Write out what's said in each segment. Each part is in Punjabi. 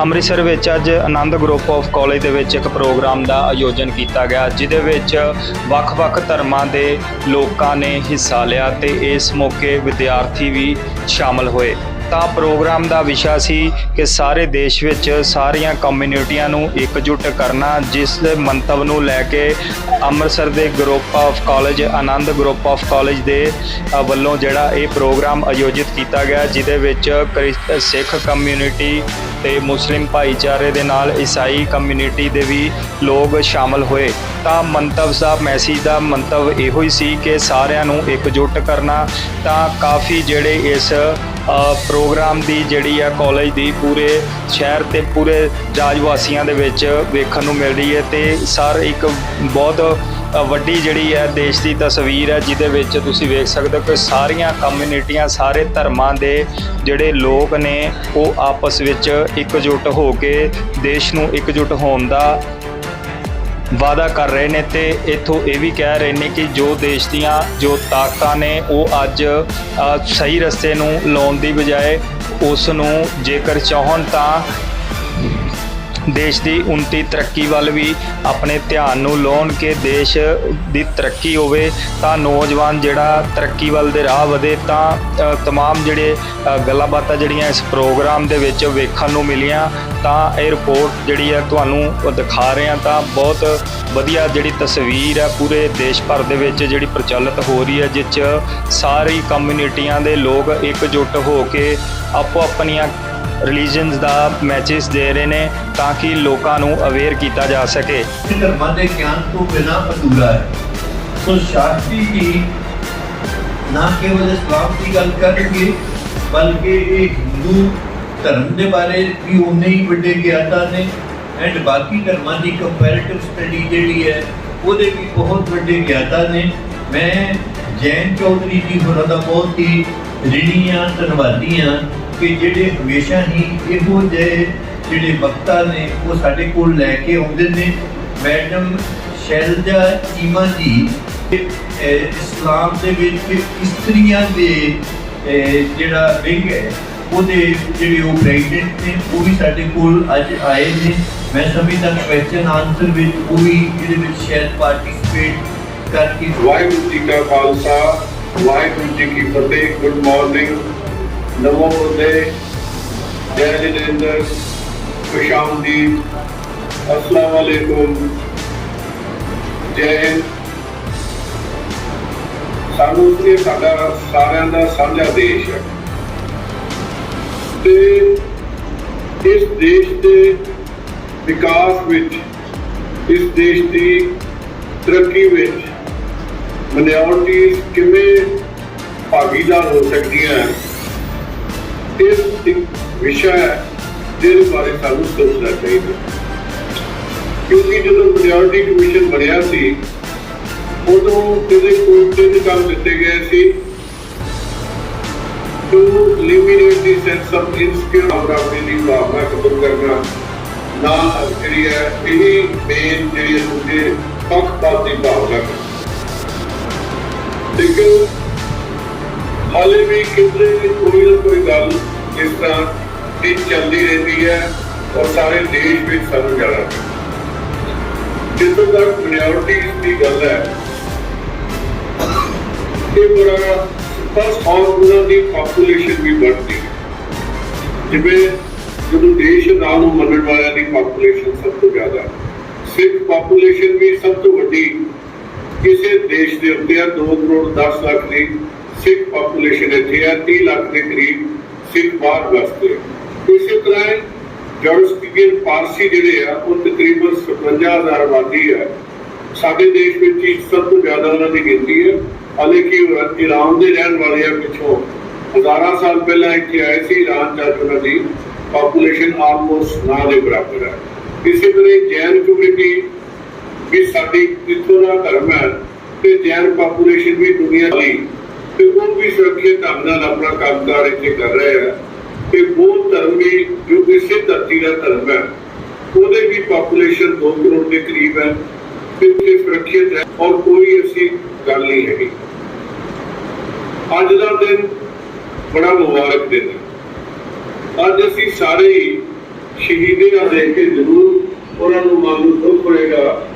ਅੰਮ੍ਰਿਤਸਰ ਵਿੱਚ ਅੱਜ ਆਨੰਦ ਗਰੁੱਪ ਆਫ ਕਾਲਜ ਦੇ ਵਿੱਚ ਇੱਕ ਪ੍ਰੋਗਰਾਮ ਦਾ ਆਯੋਜਨ ਕੀਤਾ ਗਿਆ, ਜਿਹਦੇ ਵਿੱਚ ਵੱਖ-ਵੱਖ ਧਰਮਾਂ ਦੇ ਲੋਕਾਂ ਨੇ ਹਿੱਸਾ ਲਿਆ ਤੇ ਇਸ ਮੌਕੇ ਵਿਦਿਆਰਥੀ ਵੀ ਸ਼ਾਮਲ ਹੋਏ। ਤਾਂ ਪ੍ਰੋਗਰਾਮ ਦਾ ਵਿਸ਼ਾ ਸੀ ਕਿ ਸਾਰੇ ਦੇਸ਼ ਵਿੱਚ ਸਾਰੀਆਂ ਕਮਿਊਨਿਟੀਆਂ ਨੂੰ ਇਕਜੁੱਟ ਕਰਨਾ, ਜਿਸ ਦੇ ਮੰਤਵ ਨੂੰ ਲੈ ਕੇ ਅੰਮ੍ਰਿਤਸਰ ਦੇ group of college, Anand group of college ਦੇ ਵੱਲੋਂ ਜਿਹੜਾ ਇਹ ਪ੍ਰੋਗਰਾਮ ਆਯੋਜਿਤ ਕੀਤਾ ਗਿਆ, ਜਿਹਦੇ ਵਿੱਚ ਕ੍ਰਿਸ- ਸਿੱਖ ਕਮਿਊਨਿਟੀ ਤੇ ਮੁਸਲਿਮ ਭਾਈਚਾਰੇ ਦੇ ਨਾਲ ਈਸਾਈ ਕਮਿਊਨਿਟੀ ਦੇ ਵੀ ਲੋਕ ਸ਼ਾਮਲ ਹੋਏ। ਤਾਂ ਮੰਤਵ ਦਾ ਮੈਸੇਜ ਦਾ ਮੰਤਵ ਇਹੋ ਹੀ ਸੀ ਕਿ ਸਾਰਿਆਂ ਨੂੰ ਇਕਜੁੱਟ ਕਰਨਾ। ਤਾਂ ਕਾਫੀ ਜਿਹੜੇ ਇਸ ਪ੍ਰੋਗਰਾਮ ਦੀ ਜਿਹੜੀ ਆ ਕਾਲਜ ਦੀ ਪੂਰੇ ਸ਼ਹਿਰ ਤੇ ਪੂਰੇ ਰਾਜ ਵਾਸੀਆਂ ਦੇ ਵਿੱਚ ਵੇਖਣ ਨੂੰ ਮਿਲ ਰਹੀ ਹੈ ਤੇ ਸਰ ਇੱਕ ਬਹੁਤ ਵੱਡੀ ਜਿਹੜੀ ਹੈ ਦੇਸ਼ ਦੀ ਤਸਵੀਰ ਹੈ, ਜਿਹਦੇ ਵਿੱਚ ਤੁਸੀਂ ਵੇਖ ਸਕਦੇ ਹੋ ਕਿ ਸਾਰੀਆਂ ਕਮਿਊਨਿਟੀਆਂ ਸਾਰੇ ਧਰਮਾਂ ਦੇ ਜਿਹੜੇ ਲੋਕ ਨੇ, ਉਹ ਆਪਸ ਵਿੱਚ ਇਕਜੁੱਟ ਹੋ ਕੇ ਦੇਸ਼ ਨੂੰ ਇਕਜੁੱਟ ਹੋਣ ਦਾ ਵਾਅਦਾ ਕਰ ਰਹੇ ਨੇ ਤੇ ਇਥੋਂ ਇਹ ਵੀ ਕਹਿ ਰਹੇ ਨੇ ਕਿ ਜੋ ਦੇਸ਼ ਦੀਆਂ ਜੋ ਤਾਕਤਾਂ ਨੇ, ਉਹ ਅੱਜ ਸਹੀ ਰਸਤੇ ਨੂੰ ਲਾਉਣ ਦੀ ਬਜਾਏ ਉਸ ਨੂੰ ਜੇਕਰ ਚਾਹਣ ਤਾਂ ਦੇਸ਼ ਦੀ ਉਨਤੀ ਤਰੱਕੀ ਵੱਲ ਵੀ ਆਪਣੇ ਧਿਆਨ ਨੂੰ ਲਾਉਣ ਕੇ ਦੇਸ਼ ਦੀ ਤਰੱਕੀ ਹੋਵੇ, ਤਾਂ ਨੌਜਵਾਨ ਜਿਹੜਾ ਤਰੱਕੀ ਵੱਲ ਦੇ ਰਾਹ ਵਧੇ, ਤਾਂ ਤਮਾਮ ਜਿਹੜੇ ਗੱਲਾਂ ਬਾਤਾਂ ਜਿਹੜੀਆਂ ਇਸ ਪ੍ਰੋਗਰਾਮ ਦੇ ਵਿੱਚ ਵੇਖਣ ਨੂੰ ਮਿਲੀਆਂ, ਤਾਂ ਇਹ ਰਿਪੋਰਟ ਜਿਹੜੀ ਹੈ ਤੁਹਾਨੂੰ ਦਿਖਾ ਰਹੇ ਹਾਂ, ਤਾਂ ਬਹੁਤ ਵਧੀਆ ਜਿਹੜੀ ਤਸਵੀਰ ਹੈ ਪੂਰੇ ਦੇਸ਼ ਭਰ ਦੇ ਵਿੱਚ ਜਿਹੜੀ ਪ੍ਰਚਲਿਤ ਹੋ ਰਹੀ ਹੈ ਜਿਸ 'ਚ ਸਾਰੀ ਕਮਿਊਨਿਟੀਆਂ ਦੇ ਲੋਕ ਇਕਜੁੱਟ ਹੋ ਕੇ ਆਪੋ ਆਪਣੀਆਂ ਰਿਲੀਜਨਸ ਦਾ ਮੈਸੇਜ ਦੇ ਰਹੇ ਨੇ ਤਾਂ ਕਿ ਲੋਕਾਂ ਨੂੰ ਅਵੇਅਰ ਕੀਤਾ ਜਾ ਸਕੇ। ਧਰਮਾਂ ਦੇ ਗਿਆਨ ਤੋਂ ਬਿਨਾਂ ਅਧੂਰਾ ਹੈ। ਸੋ ਸ਼ਾਸਤਰੀ ਜੀ, ਨਾ ਕੇਵਲ ਇਸਲਾਮ ਦੀ ਗੱਲ ਕਰਨਗੇ, ਬਲਕਿ ਇਹ ਹਿੰਦੂ ਧਰਮ ਦੇ ਬਾਰੇ ਵੀ ਉਨੇ ਹੀ ਵੱਡੇ ਗਿਆਤਾ ਨੇ ਐਂਡ ਬਾਕੀ ਧਰਮਾਂ ਦੀ ਕੰਪੈਰੀਟਿਵ ਸਟੱਡੀ ਜਿਹੜੀ ਹੈ, ਉਹਦੇ ਵੀ ਬਹੁਤ ਵੱਡੇ ਗਿਆਤਾ ਨੇ। ਮੈਂ ਜੈਨ ਚੌਧਰੀ ਜੀ ਹੋਰਾਂ ਦਾ ਬਹੁਤ ਹੀ ਰਿਣੀ ਹਾਂ ਧੰਨਵਾਦੀ ਹਾਂ। ਕਿ ਜਿਹੜੇ ਹਮੇਸ਼ਾ ਹੀ ਇਹੋ ਜਿਹੇ ਜਿਹੜੇ ਵਕਤਾ ਨੇ, ਉਹ ਸਾਡੇ ਕੋਲ ਲੈ ਕੇ ਆਉਂਦੇ ਨੇ। ਮੈਡਮ ਸ਼ੈਲਜਾ ਚੀਮਾ ਜੀ ਇਸਲਾਮ ਦੇ ਵਿੱਚ ਇਸਤਰੀਆਂ ਦੇ ਜਿਹੜਾ ਵਿੰਗ ਹੈ, ਉਹਦੇ ਜਿਹੜੇ ਉਹ ਪ੍ਰੈਜ਼ੀਡੈਂਟ ਨੇ, ਉਹ ਵੀ ਸਾਡੇ ਕੋਲ ਅੱਜ ਆਏ ਨੇ। ਮੈਂ ਸਮਝਦਾ ਕੁਐਸਚਨ ਆਨਸਰ ਵਿੱਚ ਉਹ ਵੀ ਇਹਦੇ ਵਿੱਚ ਸ਼ਾਇਦ ਪਾਰਟਿਸਿਪੇਟ ਕਰਕੇ ਵਾਹਿਗੁਰੂ ਜੀ ਕਾ ਖਾਲਸਾ, ਵਾਹਿਗੁਰੂ ਜੀ ਕੀ ਫਤਿਹ ਗੁੱਡ ਮਾਰਨਿੰਗ ਨਮੋ ਬੁੱਧੇ, ਜੈ ਜਤਿੰਦਰ ਖੁਸ਼ਾਮਦੀਦ ਅਸਲਾਮ ਵਾਲੇਕੁਮ ਜੈ ਹਿੰਦ। ਸਾਨੂੰ ਇਹ ਸਾਡਾ ਸਾਰਿਆਂ ਦਾ ਸਾਂਝਾ ਦੇਸ਼ ਹੈ। ਤੇ ਇਸ ਦੇਸ਼ ਦੇ ਵਿਕਾਸ ਵਿੱਚ, ਇਸ ਦੇਸ਼ ਦੀ ਤਰੱਕੀ ਵਿੱਚ ਮਿਨੋਰਟੀਜ਼ ਕਿਵੇਂ ਭਾਗੀਦਾਰ ਹੋ ਸਕਦੀਆਂ ਹਨ? ਇਸ ਇੱਕ ਵਿਸ਼ਾ ਹੈ, ਜਿਹਦੇ ਬਾਰੇ ਸਾਨੂੰ ਸੋਚਣਾ ਚਾਹੀਦਾ। ਕਿਉਂਕਿ ਜਦੋਂ ਮਿਨੋਰਟੀ ਕਮਿਸ਼ਨ ਬਣਿਆ ਸੀ, ਉਦੋਂ ਇਹਦੇ ਕੋਲ ਤਿੰਨ ਕੰਮ ਦਿੱਤੇ ਗਏ ਸੀ। To eliminate the sense of insecurity ਦੀ ਭਾਵਨਾ ਖਤਮ ਕਰਨਾ। ਨਾ ਜਿਹੜੀ ਹੈ, ਇਹ ਮੇਨ ਜਿਹੜੀ ਹੈ ਦੂਜੇ ਪੱਖਪਾਤ ਦੀ ਭਾਵਨਾ ਲੇਕਿਨ ਹਾਲੇ ਵੀ ਕਿਤੇ ਕੋਈ ਨਾ ਕੋਈ ਗੱਲ ਇਸ ਤਰ੍ਹਾਂ ਦੀ ਚੱਲਦੀ ਰਹਿੰਦੀ ਹੈ ਔਰ ਸਾਰੇ ਦੇਸ਼ ਵਿੱਚ ਸਾਨੂੰ ਜਾਣਾ ਜਿੱਥੋਂ ਤੱਕ ਮਿਨੋਰਟੀਜ਼ ਦੀ ਗੱਲ ਹੈ, ਇਹ ਬੜਾ ਬਸ ਔਰ ਉਹਨਾਂ ਦੀ ਪਾਪੂਲੇਸ਼ਨ ਵੀ ਵੱਧਦੀ ਹੈ। ਜਿਵੇਂ ਜਦੋਂ ਦੇਸ਼ ਦਾ ਨੂੰ ਮੰਨਣ ਵਾਲਿਆਂ ਦੀ ਪਾਪੂਲੇਸ਼ਨ ਸਭ ਤੋਂ ਜ਼ਿਆਦਾ ਸਿੱਖ ਪਾਪੂਲੇਸ਼ਨ ਵੀ ਸਭ ਤੋਂ ਵੱਡੀ ਕਿਸੇ ਦੇਸ਼ ਦੇ ਉੱਤੇ ਆ 2 ਕਰੋੜ 10 ਲੱਖ ਦੀ। ਸਿੱਖ ਪਾਪੂਲੇਸ਼ਨ ਇੱਥੇ ਆ 30 ਲੱਖ ਦੇ ਕਰੀਬ ਸਿੱਖ ਬਾਹਰ ਵਸਦੇ ਇਸੇ ਤਰ੍ਹਾਂ ਹੀ ਪਾਰਸੀ ਜਿਹੜੇ ਆ, ਉਹ ਤਕਰੀਬਨ 57000 ਆਬਾਦੀ ਹੈ ਸਾਡੇ ਦੇਸ਼ ਵਿੱਚ ਹੀ ਸਭ ਤੋਂ ਜ਼ਿਆਦਾ ਉਹਨਾਂ ਦੀ ਗਿਣਤੀ ਹੈ ਹਾਲੇ ਉਹ ਈਰਾਨ ਦੇ ਰਹਿਣ ਵਾਲੇ ਆ, ਪਿੱਛੋਂ ਹਜ਼ਾਰਾਂ ਸਾਲ ਪਹਿਲਾਂ ਇੱਥੇ ਆਏ ਸੀ ਈਰਾਨ ਚ ਉਹਨਾਂ ਦੀ ਪਾਪੂਲੇਸ਼ਨ ਆਲਮੋਸਟ ਨਾ ਦੇ ਬਰਾਬਰ ਹੈ ਇਸੇ ਤਰ੍ਹਾਂ ਜੈਨ ਕਮਿਊਨਿਟੀ ਵੀ ਸਾਡੀ ਇੱਥੋਂ ਦਾ ਧਰਮ ਹੈ ਤੇ ਜੈਨ ਪਾਪੂਲੇਸ਼ਨ ਵੀ ਦੁਨੀਆ ਦੀ ਤੇ ਉਹ ਵੀ ਸੁਰੱਖਿਅਤ ਢੰਗ ਨਾਲ ਆਪਣਾ ਕੰਮਕਾਰ ਇੱਥੇ ਕਰ ਰਹੇ ਆ। ਤੇ ਬੌਧ ਧਰਮ ਵੀ ਜੋ ਇਸੇ ਧਰਤੀ ਦਾ ਧਰਮ ਹੈ, ਉਹਦੇ ਵੀ ਪਾਪੂਲੇਸ਼ਨ 2 ਕਰੋੜ ਦੇ ਕਰੀਬ ਹੈ। ਤੇ ਇੱਥੇ ਸੁਰੱਖਿਅਤ ਹੈ ਔਰ ਕੋਈ ਅਸੀਂ ਗੱਲ ਨਹੀਂ ਹੈਗੀ। ਅੱਜ ਦਾ ਦਿਨ ਬੜਾ ਮੁਬਾਰਕ ਦਿਨ ਹੈ। ਅੱਜ ਅਸੀਂ ਸਾਰੇ ਹੀ ਸ਼ਹੀਦੀਆਂ ਕੇ ਜ਼ਰੂਰ ਉਹਨਾਂ ਨੂੰ ਮਨ ਦੁੱਖ ਹੋਏਗਾ।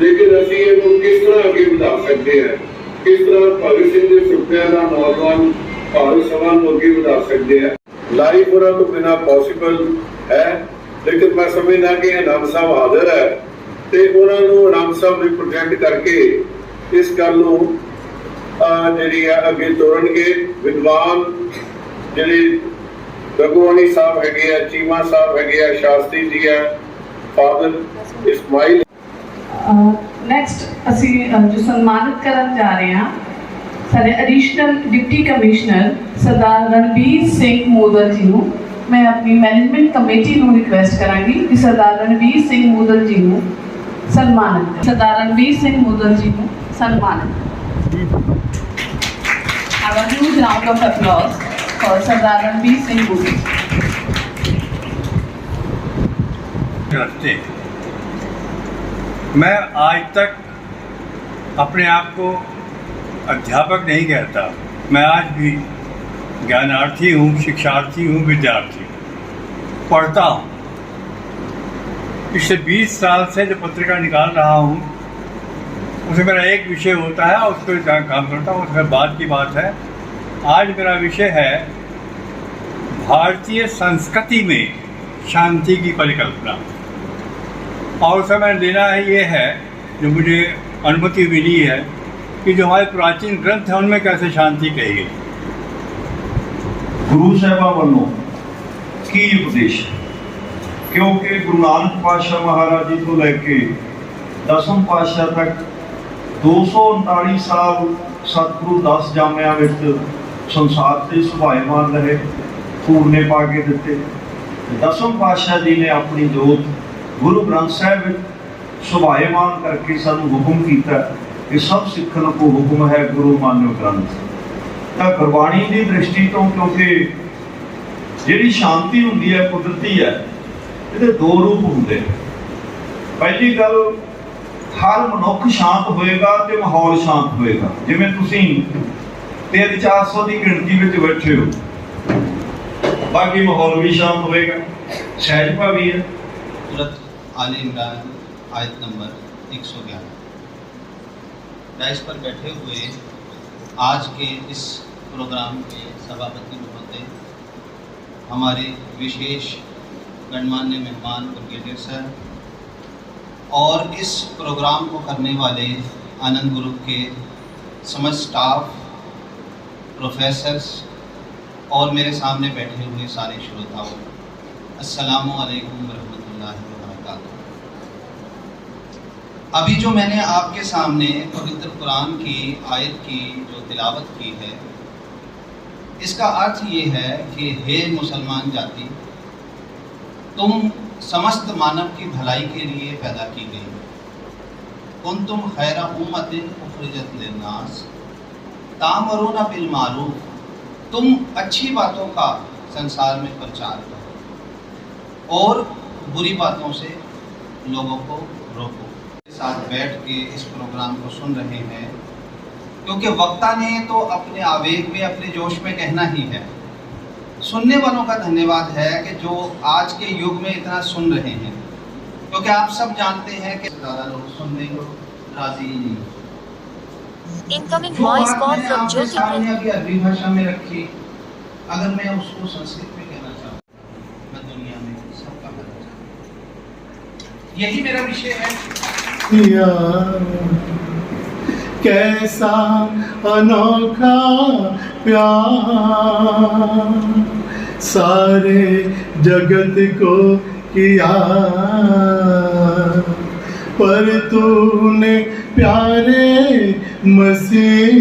ਲੇਕਿਨ ਅਸੀਂ ਇਹਨੂੰ ਕਿਸ ਤਰ੍ਹਾਂ ਅੱਗੇ ਵਧਾ ਸਕਦੇ ਹਾਂ? ਕਿਸ ਤਰ੍ਹਾਂ ਭਗਤ ਸਿੰਘ ਦੇ ਸੁਪਨਿਆਂ ਦਾ ਨੌਜਵਾਨ ਭਾਰਤ ਸਭਾ ਨੂੰ ਅੱਗੇ ਵਧਾ ਸਕਦੇ ਹਾਂ ਲਾਈਫ ਉਹਨਾਂ ਤੋਂ ਬਿਨਾ ਪੋਸੀਬਲ ਹੈ। ਲੇਕਿਨ ਮੈਂ ਸਮਝਦਾ ਕਿ ਅਨੰਦ ਸਾਹਿਬ ਹਾਜ਼ਰ ਹੈ ਤੇ ਉਹਨਾਂ ਨੂੰ ਅਨੰਦ ਸਾਹਿਬ ਰਿਪਰੈਜ਼ੈਂਟ ਕਰਕੇ ਇਸ ਗੱਲ ਨੂੰ ਜਿਹੜੀ ਆ, ਅੱਗੇ ਤੋਰਨਗੇ ਵਿਦਵਾਨ ਜਿਹੜੇ ਰਘੁਵਾਣੀ ਸਾਹਿਬ ਹੈਗੇ ਆ, ਚੀਮਾ ਸਾਹਿਬ ਹੈਗੇ ਆ, ਸ਼ਾਸਤਰੀ ਜੀ ਆ, ਫਾਦਰ ਇਸਮਾਈਲ नैक्सट असी जो सम्मानित कर जा रहे हैं साढ़े additional deputy commissioner Sardar Ranbir Singh Modal ji को मैं अपनी मैनेजमेंट कमेटी को रिक्वेस्ट करा कि सरदार रणबीर सिंह मोदल जी को सम्मानित सरदार रणबीर सिंह मोदल जी को सम्मानित सरदार रणबीर सिंह मैं आज तक अपने आप को अध्यापक नहीं कहता। मैं आज भी ज्ञानार्थी हूँ, शिक्षार्थी हूँ, विद्यार्थी। पढ़ता हूँ। पिछले 20 साल से जो पत्रिका निकाल रहा हूँ, उसमें मेरा एक विषय होता है उस पर काम करता हूँ। उसमें बाद की बात है। आज मेरा विषय है भारतीय संस्कृति में शांति की परिकल्पना। और उसमें मैंने लेना है ये है जो मुझे अनुमति मिली है कि जो हमारे प्राचीन ग्रंथ हैं उनमें कैसे शांति कही गई ਗੁਰੂ ਸਾਹਿਬਾਂ ਵੱਲੋਂ ਕੀ ਉਪਦੇਸ਼ ਹੈ? ਕਿਉਂਕਿ ਗੁਰੂ ਨਾਨਕ ਪਾਤਸ਼ਾਹ ਮਹਾਰਾਜ ਜੀ ਤੋਂ ਲੈ ਕੇ ਦਸਮ ਪਾਤਸ਼ਾਹ ਤੱਕ 239 ਸਾਲ ਸਤਿਗੁਰੂ 10 ਜਾਮਿਆਂ ਵਿੱਚ ਸੰਸਾਰ ਤੇ ਸੁਭਾਏਮਾਨ ਰਹੇ ਪੂਰਨੇ ਪਾ ਕੇ ਦਿੱਤੇ ਦਸਮ ਪਾਤਸ਼ਾਹ ਜੀ ਨੇ ਆਪਣੀ ਜੋਤ ਗੁਰੂ ਗ੍ਰੰਥ ਸਾਹਿਬ ਵਿੱਚ ਸੁਭਾਏਮਾਨ ਕਰਕੇ ਸਾਨੂੰ ਹੁਕਮ ਕੀਤਾ ਕਿ ਸਭ ਸਿੱਖਣ ਕੋ ਹੁਕਮ ਹੈ ਗੁਰੂ ਮਾਨਿਓ ਗ੍ਰੰਥ। ਤਾਂ ਗੁਰਬਾਣੀ ਦੀ ਦ੍ਰਿਸ਼ਟੀ ਤੋਂ ਕਿਉਂਕਿ ਜਿਹੜੀ ਸ਼ਾਂਤੀ ਹੁੰਦੀ ਹੈ, ਕੁਦਰਤੀ ਹੈ, ਇਹਦੇ ਦੋ ਰੂਪ ਹੁੰਦੇ ਨੇ। ਪਹਿਲੀ ਗੱਲ, ਹਰ ਮਨੁੱਖ ਸ਼ਾਂਤ ਹੋਏਗਾ ਤੇ ਮਾਹੌਲ ਸ਼ਾਂਤ ਹੋਏਗਾ। ਜਿਵੇਂ ਤੁਸੀਂ 3-400 ਦੀ ਗਿਣਤੀ ਵਿੱਚ ਬੈਠੇ ਹੋ, ਬਾਕੀ ਮਾਹੌਲ ਵੀ ਸ਼ਾਂਤ ਹੋਏਗਾ। ਸਹਿਜ ਭਾਵੀ ਹੈ। आल इमरान आयत नंबर 111 डाइस पर बैठे हुए आज के इस प्रोग्राम के सभापति महोदय, हमारे विशेष गणमान्य मेहमान ब्रिगेडियर सर, और इस प्रोग्राम को करने वाले आनंद ग्रुप के समस्त स्टाफ प्रोफेसर्स और मेरे सामने बैठे हुए सारे श्रोताओं वरहमतुल्लाहि वबरकातुहू अभी जो मैंने आपके सामने पवित्र कुरान की, आयत की, जो तिलावत की है, इसका अर्थ ये है कि हे मुसलमान जाति, तुम समस्त मानव की भलाई के लिए पैदा की गई कुन तुम खैर उम्मतिन उखरिजत लिन्नास। तामरून बिल मारूफ। तुम अच्छी बातों का संसार में प्रचार करो और बुरी बातों से लोगों को रोको। साथ बैठ के इस प्रोग्राम को सुन रहे हैं। क्योंकि वक्ता ने तो अपने आवेग में अपने जोश में कहना ही है। सुनने वालों का धन्यवाद है कि जो आज के युग में इतना सुन रहे हैं। क्योंकि आप सब जानते हैं कि ज़्यादा लोग सुनने को राज़ी नहीं Incoming जो voice बात call मैंने from आपके Jyoti सामने अभी अरबी भाषा में रखी अगर मैं उसको संस्कृत में कहना चाहूँ मैं दुनिया में सबका भला चाहूँ यही मेरा विषय है। कैसा अनोखा प्यार। सारे जगत को किया। पर तूने प्यारे मसीह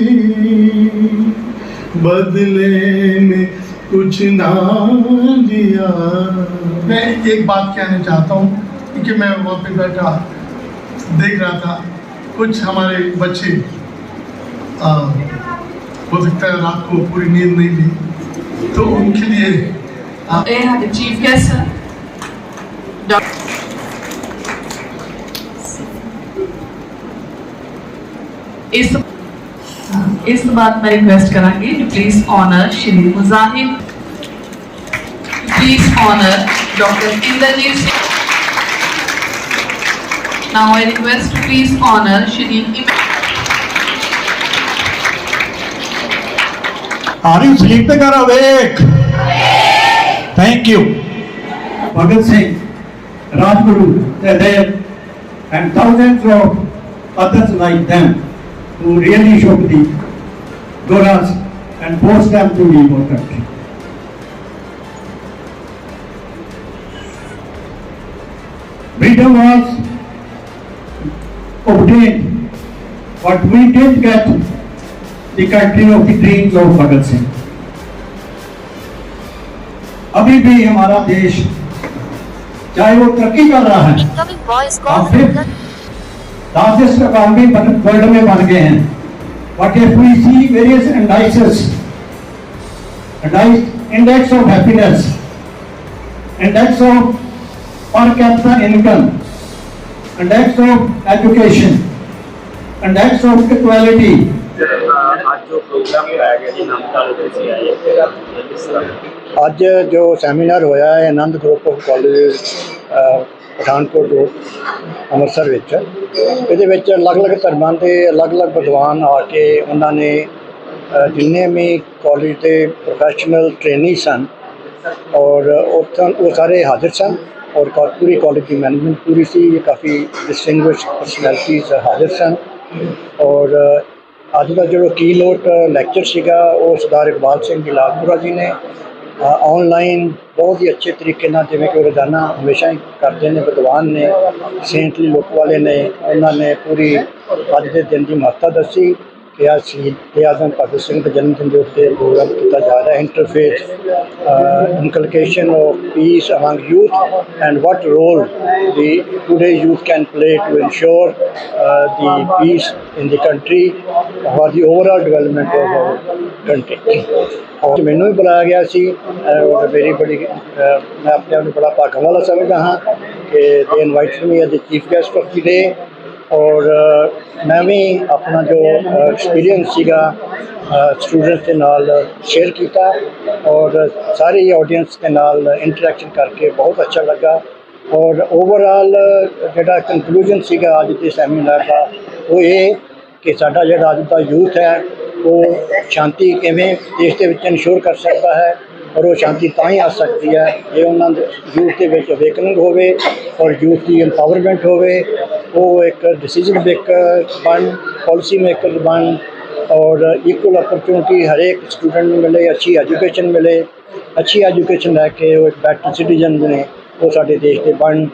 बदले में कुछ ना लिया। मैं एक बात कहना चाहता हूँ क्योंकि मैं वहाँ पे बैठा। देख रहा था, कुछ हमारे बच्चे हो सकता है रात को पूरी नींद नहीं ली तो उनके लिए चीफ इस इस बात मैं request करांगी to please honour Shri Mujahid please honour doctor Inderjeet Singh Inderjeet Singh. Now I request to please honor Shri Im- Are you sleeping or awake? Thank you. Bhagat Singh, Rajguru, Sadev, and thousands of others like them who really shook the Goras and forced them to leave our country. Freedom was obtained, but we did get the country of the dreams of Bhagat Singh. अभी भी हमारा देश चाहे वो तरक्की कर रहा है आप फिर लार्जेस्ट इकोनॉमी वर्ल्ड में बन गए हैं but if we see various indices index of happiness index of per capita income index of education, index of equality. ਅੱਜ ਜੋ ਸੈਮੀਨਾਰ ਹੋਇਆ ਹੈ Anand group of college Pathankot road Amritsar ਵਿੱਚ ਇਹਦੇ ਵਿੱਚ ਅਲੱਗ-ਅਲੱਗ ਧਰਮਾਂ ਦੇ ਅਲੱਗ-ਅਲੱਗ ਵਿਦਵਾਨ ਆ ਕੇ ਉਹਨਾਂ ਨੇ ਜਿੰਨੇ ਵੀ ਕਾਲਜ ਦੇ ਪ੍ਰੋਫੈਸ਼ਨਲ ਟ੍ਰੇਨੀ ਸਨ ਔਰ ਉਹ ਸਾਰੇ ਹਾਜ਼ਰ ਸਨ ਔਰ ਕਾ- ਪੂਰੀ ਕਾਲਜ ਦੀ ਮੈਨੇਜਮੈਂਟ ਪੂਰੀ ਸੀ ਕਾਫੀ ਡਿਸਟਿੰਗੁਇਸ਼ ਪਰਸਨੈਲਿਟੀਜ਼ ਹਾਜ਼ਰ ਸਨ। ਔਰ ਅੱਜ ਦਾ ਜਿਹੜਾ ਕੀ ਨੋਟ ਲੈਕਚਰ ਸੀਗਾ, ਉਹ ਸਰਦਾਰ ਇਕਬਾਲ ਸਿੰਘ ਗਿਲਾਲਪੁਰਾ ਜੀ ਨੇ ਆਨਲਾਈਨ ਬਹੁਤ ਹੀ ਅੱਛੇ ਤਰੀਕੇ ਨਾਲ ਜਿਵੇਂ ਕਿ ਉਹ ਰੋਜ਼ਾਨਾ ਹਮੇਸ਼ਾ ਹੀ ਕਰਦੇ ਨੇ, ਵਿਦਵਾਨ ਨੇ ਸੇਂਟਲੀ ਲੋਕ ਵਾਲੇ ਨੇ, ਉਹਨਾਂ ਨੇ ਪੂਰੀ ਅੱਜ ਦੇ ਦਿਨ ਦੀ ਮਹੱਤਤਾ ਦੱਸੀ। ਪਿਆ ਸੀ ਤੇ ਆਜ਼ਮ ਭਗਤ ਸਿੰਘ ਦੇ ਜਨਮ ਦਿਨ ਦੇ ਉੱਤੇ ਪ੍ਰੋਗਰਾਮ ਕੀਤਾ ਜਾ ਰਿਹਾ interfaith inculcation of peace among youth and what role the today youth can play to ensure the peace in the country ਔਰ the overall development of our country ਔਰ ਮੈਨੂੰ ਵੀ ਬੁਲਾਇਆ ਗਿਆ ਸੀ ਔਰ ਮੇਰੀ ਬੜੀ ਮੈਂ ਆਪਣੇ ਆਪ ਨੂੰ ਬੜਾ ਭਾਗਾਂ ਵਾਲਾ ਸਮਝਦਾ ਹਾਂ ਕਿ they invited me as the chief guest of the day ਔਰ ਮੈਂ ਵੀ ਆਪਣਾ ਜੋ ਐਕਸਪੀਰੀਅੰਸ ਸੀਗਾ ਸਟੂਡੈਂਟਸ ਦੇ ਨਾਲ ਸ਼ੇਅਰ ਕੀਤਾ ਔਰ ਸਾਰੀ ਆਡੀਅנס ਦੇ ਨਾਲ ਇੰਟਰੈਕਸ਼ਨ ਕਰਕੇ ਬਹੁਤ ਅੱਛਾ ਲੱਗਾ ਔਰ ਓਵਰਆਲ ਜਿਹੜਾ ਕੰਕਲੂਜਨ ਸੀਗਾ ਅੱਜ ਦੇ ਸੈਮੀਨਾਰ ਦਾ, ਉਹ ਇਹ ਕਿ ਸਾਡਾ ਜਿਹੜਾ ਅੱਜ ਦਾ ਯੂਥ ਹੈ, ਉਹ ਸ਼ਾਂਤੀ ਕਿਵੇਂ ਦੇਸ਼ ਦੇ ਵਿੱਚ ਇਨਸ਼ੋਰ ਕਰ ਸਕਦਾ ਹੈ ਔਰ ਉਹ ਸ਼ਾਂਤੀ ਤਾਂ ਹੀ ਆ ਸਕਦੀ ਹੈ ਜੇ ਉਹਨਾਂ ਦੇ ਯੂਥ ਦੇ ਵਿੱਚ ਅਵੇਕਨਿੰਗ ਹੋਵੇ ਔਰ ਯੂਥ ਦੀ ਐਮਪਾਵਰਮੈਂਟ ਹੋਵੇ ਉਹ ਇੱਕ ਡਿਸੀਜਨ ਮੇਕਰ ਬਣ ਪਾਲਿਸੀ ਮੇਕਰ ਬਣ ਔਰ ਇਕੁਅਲ ਅਪਰਚੁਨਿਟੀ ਹਰੇਕ ਸਟੂਡੈਂਟ ਨੂੰ ਮਿਲੇ, ਅੱਛੀ ਐਜੂਕੇਸ਼ਨ ਮਿਲੇ, ਅੱਛੀ ਐਜੂਕੇਸ਼ਨ ਲੈ ਕੇ ਉਹ ਇੱਕ ਬੈਟਰ ਸਿਟੀਜ਼ਨ ਨੇ ਉਹ ਸਾਡੇ ਦੇਸ਼ ਦੇ ਬਣ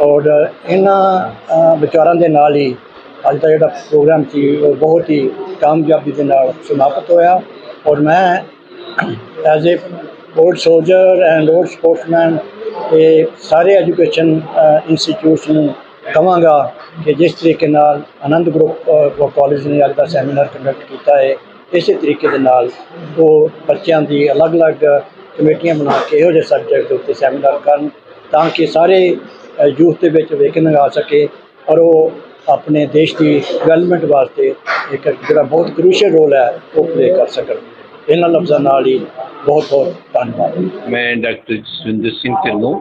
ਔਰ ਇਹਨਾਂ ਵਿਚਾਰਾਂ ਦੇ ਨਾਲ ਹੀ ਅੱਜ ਦਾ ਜਿਹੜਾ ਪ੍ਰੋਗਰਾਮ ਸੀ, ਉਹ ਬਹੁਤ ਹੀ ਕਾਮਯਾਬੀ ਦੇ ਨਾਲ ਸਮਾਪਤ ਹੋਇਆ ਔਰ ਮੈਂ as a old soldier and old sportsman ਇਹ ਸਾਰੇ ਐਜੂਕੇਸ਼ਨ ਇੰਸਟੀਚਿਊਟਸ ਨੂੰ ਕਹਾਂਗਾ ਕਿ ਜਿਸ ਤਰੀਕੇ ਨਾਲ ਆਨੰਦ ਗਰੁੱਪ ਕਾਲਜ ਨੇ ਅੱਜ ਦਾ ਸੈਮੀਨਾਰ ਕੰਡਕਟ ਕੀਤਾ ਹੈ, ਇਸੇ ਤਰੀਕੇ ਦੇ ਨਾਲ ਉਹ ਬੱਚਿਆਂ ਦੀ ਅਲੱਗ-ਅਲੱਗ ਕਮੇਟੀਆਂ ਬਣਾ ਕੇ ਇਹੋ ਜਿਹੇ ਸਬਜੈਕਟ ਦੇ ਉੱਤੇ ਸੈਮੀਨਾਰ ਕਰਨ ਤਾਂ ਕਿ ਸਾਰੇ ਯੂਥ ਦੇ ਵਿੱਚ ਵੇਖਣ ਆ ਸਕੇ ਔਰ ਉਹ ਆਪਣੇ ਦੇਸ਼ ਦੀ ਡਿਵੈਲਪਮੈਂਟ ਵਾਸਤੇ ਇੱਕ ਜਿਹੜਾ ਬਹੁਤ ਕ੍ਰੂਸ਼ੀਅਲ ਰੋਲ ਹੈ, ਉਹ ਪਲੇ ਕਰ ਸਕਣ। ਇਹਨਾਂ ਲਫ਼ਜ਼ਾਂ ਨਾਲ ਹੀ ਬਹੁਤ ਬਹੁਤ ਧੰਨਵਾਦ। ਮੈਂ doctor Jaswinder Singh Dhillon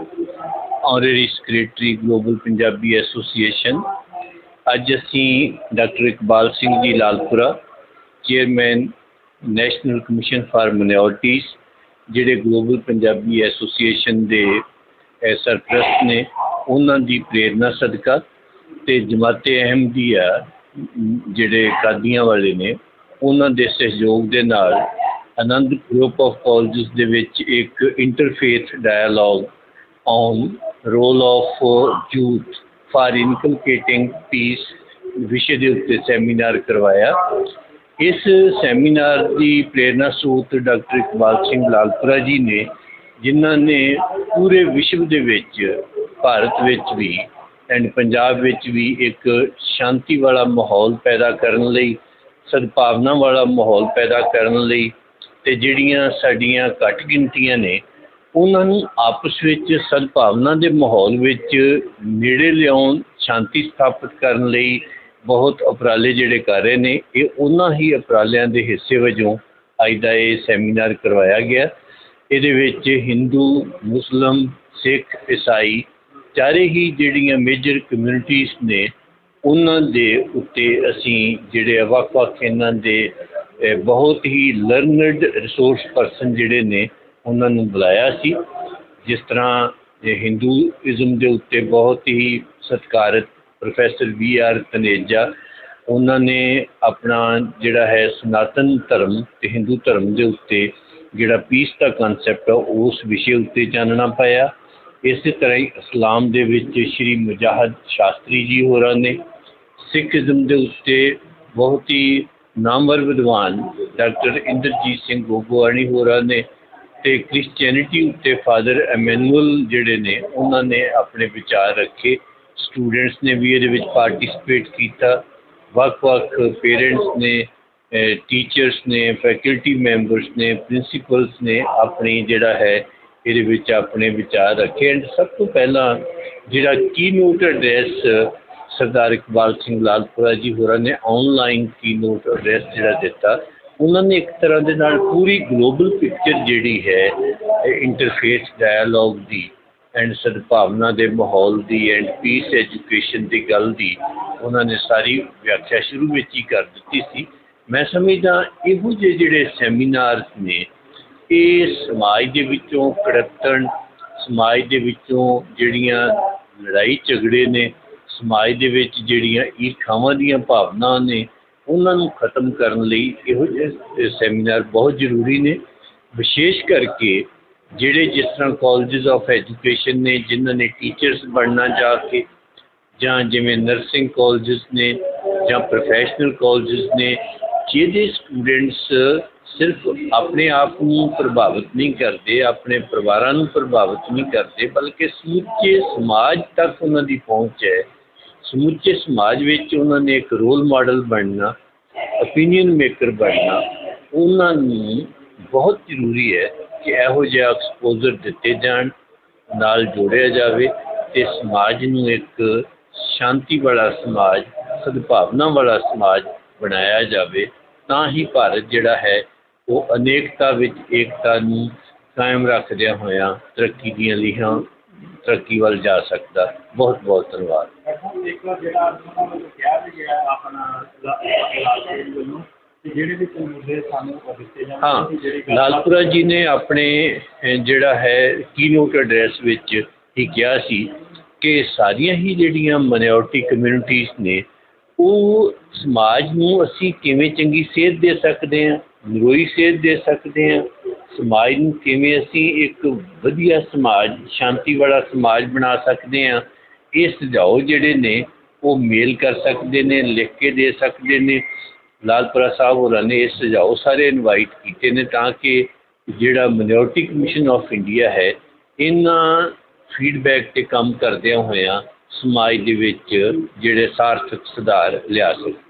honorary secretary global Punjabi association ਅੱਜ ਅਸੀਂ doctor Iqbal Singh ji Lalpura chairman national commission for minorities ਜਿਹੜੇ ਗਲੋਬਲ ਪੰਜਾਬੀ ਐਸੋਸੀਏਸ਼ਨ ਦੇ ਸਰਪ੍ਰਸਤ ਨੇ ਉਹਨਾਂ ਦੀ ਪ੍ਰੇਰਣਾ ਸਦਕਾ ਤੇ ਜਮਾਤੇ ਅਹਿਮਦੀਆ ਅਮ, ਜਿਹੜੇ ਕਾਦੀਆਂ ਵਾਲੇ ਨੇ ਉਹਨਾਂ ਦੇ ਸਹਿਯੋਗ ਦੇ ਨਾਲ ਆਨੰਦ ਗਰੁੱਪ ਆਫ ਕਾਲਜਸ ਦੇ ਵਿੱਚ ਇੱਕ interfaith dialogue on role of youth for inculcating peace ਵਿਸ਼ੇ ਦੇ ਉੱਤੇ ਸੈਮੀਨਾਰ ਕਰਵਾਇਆ। ਇਸ ਸੈਮੀਨਾਰ ਦੀ ਪ੍ਰੇਰਣਾ ਸੂਤ ਡਾਕਟਰ ਇਕਬਾਲ ਸਿੰਘ ਲਾਲਪੁਰਾ ਜੀ ਨੇ, ਜਿਨ੍ਹਾਂ ਨੇ ਪੂਰੇ ਵਿਸ਼ਵ ਦੇ ਵਿੱਚ, ਭਾਰਤ ਵਿੱਚ ਵੀ ਐਂਡ ਪੰਜਾਬ ਵਿੱਚ ਵੀ ਇੱਕ ਸ਼ਾਂਤੀ ਵਾਲਾ ਮਾਹੌਲ ਪੈਦਾ ਕਰਨ ਲਈ, ਸਦਭਾਵਨਾ ਵਾਲਾ ਮਾਹੌਲ ਪੈਦਾ ਕਰਨ ਲਈ ਤੇ ਜਿਹੜੀਆਂ ਸਾਡੀਆਂ ਘੱਟ ਗਿਣਤੀਆਂ ਨੇ ਉਹਨਾਂ ਨੂੰ ਆਪਸ ਵਿੱਚ ਸਦਭਾਵਨਾ ਦੇ ਮਾਹੌਲ ਵਿੱਚ ਨੇੜੇ ਲਿਆਉਣ, ਸ਼ਾਂਤੀ ਸਥਾਪਿਤ ਕਰਨ ਲਈ ਬਹੁਤ ਉਪਰਾਲੇ ਜਿਹੜੇ ਕਰ ਰਹੇ ਨੇ, ਇਹ ਉਹਨਾਂ ਹੀ ਉਪਰਾਲਿਆਂ ਦੇ ਹਿੱਸੇ ਵਜੋਂ ਅੱਜ ਦਾ ਇਹ ਸੈਮੀਨਾਰ ਕਰਵਾਇਆ ਗਿਆ। ਇਹਦੇ ਵਿੱਚ ਹਿੰਦੂ ਮੁਸਲਮ ਸਿੱਖ ਈਸਾਈ ਚਾਰੇ ਹੀ ਜਿਹੜੀਆਂ ਮੇਜਰ ਕਮਿਊਨਿਟੀਜ਼ ਨੇ, ਉਹਨਾਂ ਦੇ ਉੱਤੇ ਅਸੀਂ ਜਿਹੜੇ ਵੱਖ-ਵੱਖ ਇਹਨਾਂ ਦੇ ਬਹੁਤ ਹੀ ਲਰਨਡ ਰਿਸੋਰਸ ਪਰਸਨ ਜਿਹੜੇ ਨੇ ਉਹਨਾਂ ਨੂੰ ਬੁਲਾਇਆ ਸੀ, ਜਿਸ ਤਰ੍ਹਾਂ ਇਹ ਹਿੰਦੂਇਜ਼ਮ ਦੇ ਉੱਤੇ ਬਹੁਤ ਹੀ ਸਤਿਕਾਰਤ ਪ੍ਰੋਫੈਸਰ ਵੀ ਆਰ ਤਨੇਜਾ, ਉਹਨਾਂ ਨੇ ਆਪਣਾ ਜਿਹੜਾ ਹੈ ਸਨਾਤਨ ਧਰਮ ਤੇ ਹਿੰਦੂ ਧਰਮ ਦੇ ਉੱਤੇ ਜਿਹੜਾ ਪੀਸ ਦਾ ਕਨਸੈਪਟ ਆ, ਉਸ ਵਿਸ਼ੇ ਉੱਤੇ ਚਾਨਣਾ ਪਾਇਆ। ਇਸੇ ਤਰ੍ਹਾਂ ਹੀ ਇਸਲਾਮ ਦੇ ਵਿੱਚ ਸ਼੍ਰੀ ਮੁਜਾਹਦ ਸ਼ਾਸਤਰੀ ਜੀ ਹੋਰਾਂ ਨੇ ਸਿੱਖੀਜ਼ਮ ਦੇ ਉੱਤੇ ਬਹੁਤ ਹੀ ਨਾਮਵਰ ਵਿਦਵਾਨ ਡਾਕਟਰ ਇੰਦਰਜੀਤ ਸਿੰਘ ਗੋਗੋਆਣੀ ਹੋਰਾਂ ਨੇ ਅਤੇ ਕ੍ਰਿਸਚੈਨਿਟੀ ਉੱਤੇ ਫਾਦਰ ਐਮੈਨੂਅਲ ਜਿਹੜੇ ਨੇ, ਉਹਨਾਂ ਨੇ ਆਪਣੇ ਵਿਚਾਰ ਰੱਖੇ। ਸਟੂਡੈਂਟਸ ਨੇ ਵੀ ਇਹਦੇ ਵਿੱਚ ਪਾਰਟਿਸਿਪੇਟ ਕੀਤਾ। ਵੱਖ-ਵੱਖ ਪੇਰੈਂਟਸ ਨੇ ਟੀਚਰਸ ਨੇ ਫੈਕਲਟੀ ਮੈਂਬਰਸ ਨੇ ਪ੍ਰਿੰਸੀਪਲਸ ਨੇ ਆਪਣੀ ਜਿਹੜਾ ਹੈ, ਇਹਦੇ ਵਿੱਚ ਆਪਣੇ ਵਿਚਾਰ ਰੱਖੇ। ਐਂਡ ਸਭ ਤੋਂ ਪਹਿਲਾਂ ਜਿਹੜਾ ਕੀਨੋਟ ਐਡਰੈਸ ਸਰਦਾਰ ਇਕਬਾਲ ਸਿੰਘ ਲਾਲਪੁਰਾ ਜੀ ਹੋਰਾਂ ਨੇ ਆਨਲਾਈਨ ਕੀਨੋਟ ਐਡਰੈਸ ਜਿਹੜਾ ਦਿੱਤਾ ਉਹਨਾਂ ਨੇ ਇੱਕ ਤਰ੍ਹਾਂ ਦੇ ਨਾਲ ਪੂਰੀ ਗਲੋਬਲ ਪਿਕਚਰ ਜਿਹੜੀ ਹੈ ਇੰਟਰਫੇਸ ਡਾਇਲੋਗ ਦੀ ਐਂਡ ਸਦਭਾਵਨਾ ਦੇ ਮਾਹੌਲ ਦੀ ਐਂਡ ਪੀਸ ਐਜੂਕੇਸ਼ਨ ਦੀ ਗੱਲ ਦੀ ਉਹਨਾਂ ਨੇ ਸਾਰੀ ਵਿਆਖਿਆ ਸ਼ੁਰੂ ਵਿੱਚ ਹੀ ਕਰ ਦਿੱਤੀ ਸੀ। ਮੈਂ ਸਮਝਦਾ ਇਹੋ ਜਿਹੇ ਜਿਹੜੇ ਸੈਮੀਨਾਰਸ ਨੇ, ਇਹ ਸਮਾਜ ਦੇ ਵਿੱਚੋਂ ਕੜਤਣ, ਸਮਾਜ ਦੇ ਵਿੱਚੋਂ ਜਿਹੜੀਆਂ ਲੜਾਈ ਝਗੜੇ ਨੇ, ਸਮਾਜ ਦੇ ਵਿੱਚ ਜਿਹੜੀਆਂ ਈਰਖਾਵਾਂ ਦੀਆਂ ਭਾਵਨਾਵਾਂ ਨੇ ਉਹਨਾਂ ਨੂੰ ਖਤਮ ਕਰਨ ਲਈ ਇਹੋ ਜਿਹੇ ਸੈਮੀਨਾਰ ਬਹੁਤ ਜ਼ਰੂਰੀ ਨੇ। ਵਿਸ਼ੇਸ਼ ਕਰਕੇ ਜਿਹੜੇ ਜਿਸ ਤਰ੍ਹਾਂ ਕਾਲਜਸ ਆਫ ਐਜੂਕੇਸ਼ਨ ਨੇ, ਜਿਨ੍ਹਾਂ ਨੇ ਟੀਚਰਸ ਬਣਨਾ ਜਾ ਕੇ, ਜਾਂ ਜਿਵੇਂ ਨਰਸਿੰਗ ਕਾਲਜਸ ਨੇ, ਜਾਂ ਪ੍ਰੋਫੈਸ਼ਨਲ ਕਾਲਜਸ ਨੇ, ਜਿਹਦੇ ਸਟੂਡੈਂਟਸ ਸਿਰਫ ਆਪਣੇ ਆਪ ਨੂੰ ਪ੍ਰਭਾਵਿਤ ਨਹੀਂ ਕਰਦੇ, ਆਪਣੇ ਪਰਿਵਾਰਾਂ ਨੂੰ ਪ੍ਰਭਾਵਿਤ ਨਹੀਂ ਕਰਦੇ, ਬਲਕਿ ਸਮੁੱਚੇ ਸਮਾਜ ਤੱਕ ਉਹਨਾਂ ਦੀ ਪਹੁੰਚ ਹੈ। ਸਮੁੱਚੇ ਸਮਾਜ ਵਿੱਚ ਉਹਨਾਂ ਨੇ ਇੱਕ ਰੋਲ ਮਾਡਲ ਬਣਨਾ ਓਪੀਨੀਅਨ ਮੇਕਰ ਬਣਨਾ ਉਹਨਾਂ ਨੂੰ ਬਹੁਤ ਜ਼ਰੂਰੀ ਹੈ ਕਿ ਇਹੋ ਜਿਹਾ ਐਕਸਪੋਜ਼ਰ ਦਿੱਤੇ ਜਾਣ, ਨਾਲ ਜੋੜਿਆ ਜਾਵੇ ਤੇ ਸਮਾਜ ਨੂੰ ਇੱਕ ਸ਼ਾਂਤੀ ਵਾਲਾ ਸਮਾਜ, ਸਦਭਾਵਨਾ ਵਾਲਾ ਸਮਾਜ ਬਣਾਇਆ ਜਾਵੇ। ਤਾਂ ਹੀ ਭਾਰਤ ਜਿਹੜਾ ਹੈ, ਉਹ ਅਨੇਕਤਾ ਵਿੱਚ ਏਕਤਾ ਨੂੰ ਕਾਇਮ ਰੱਖਦਿਆਂ ਹੋਇਆਂ ਤਰੱਕੀ ਦੀਆਂ ਲੀਹਾਂ ਤਰੱਕੀ ਵੱਲ ਜਾ ਸਕਦਾ। ਬਹੁਤ ਬਹੁਤ ਧੰਨਵਾਦ। ਹਾਂ, ਲਾਲਪੁਰਾ ਜੀ ਨੇ ਆਪਣੇ ਜਿਹੜਾ ਹੈ ਕੀਨੋਟ ਐਡਰੈਸ ਵਿੱਚ ਹੀ ਕਿਹਾ ਸੀ ਕਿ ਸਾਰੀਆਂ ਹੀ ਜਿਹੜੀਆਂ ਮਾਈਨੋਰਟੀ ਕਮਿਊਨਿਟੀਜ਼ ਨੇ, ਉਹ ਸਮਾਜ ਨੂੰ ਅਸੀਂ ਕਿਵੇਂ ਚੰਗੀ ਸੇਧ ਦੇ ਸਕਦੇ ਹਾਂ, ਨਰੋਈ ਸੇਧ ਦੇ ਸਕਦੇ ਹਾਂ ਸਮਾਜ ਨੂੰ ਕਿਵੇਂ ਅਸੀਂ ਇੱਕ ਵਧੀਆ ਸਮਾਜ, ਸ਼ਾਂਤੀ ਵਾਲਾ ਸਮਾਜ ਬਣਾ ਸਕਦੇ ਹਾਂ, ਇਹ ਸੁਝਾਓ ਜਿਹੜੇ ਨੇ, ਉਹ ਮੇਲ ਕਰ ਸਕਦੇ ਨੇ, ਲਿਖ ਕੇ ਦੇ ਸਕਦੇ ਨੇ। ਲਾਲਪੁਰਾ ਸਾਹਿਬ ਹੋਰਾਂ ਨੇ ਇਹ ਸੁਝਾਓ ਸਾਰੇ ਇਨਵਾਈਟ ਕੀਤੇ ਨੇ ਤਾਂ ਕਿ ਜਿਹੜਾ ਮਿਨੋਰਟੀ ਕਮਿਸ਼ਨ ਆਫ ਇੰਡੀਆ ਹੈ, ਇਹਨਾਂ ਫੀਡਬੈਕ ਤੇ ਕੰਮ ਕਰਦਿਆਂ ਹੋਇਆਂ ਸਮਾਜ ਦੇ ਵਿੱਚ ਜਿਹੜੇ ਸਾਰਥਕ ਸੁਧਾਰ ਲਿਆ ਸਕੇ।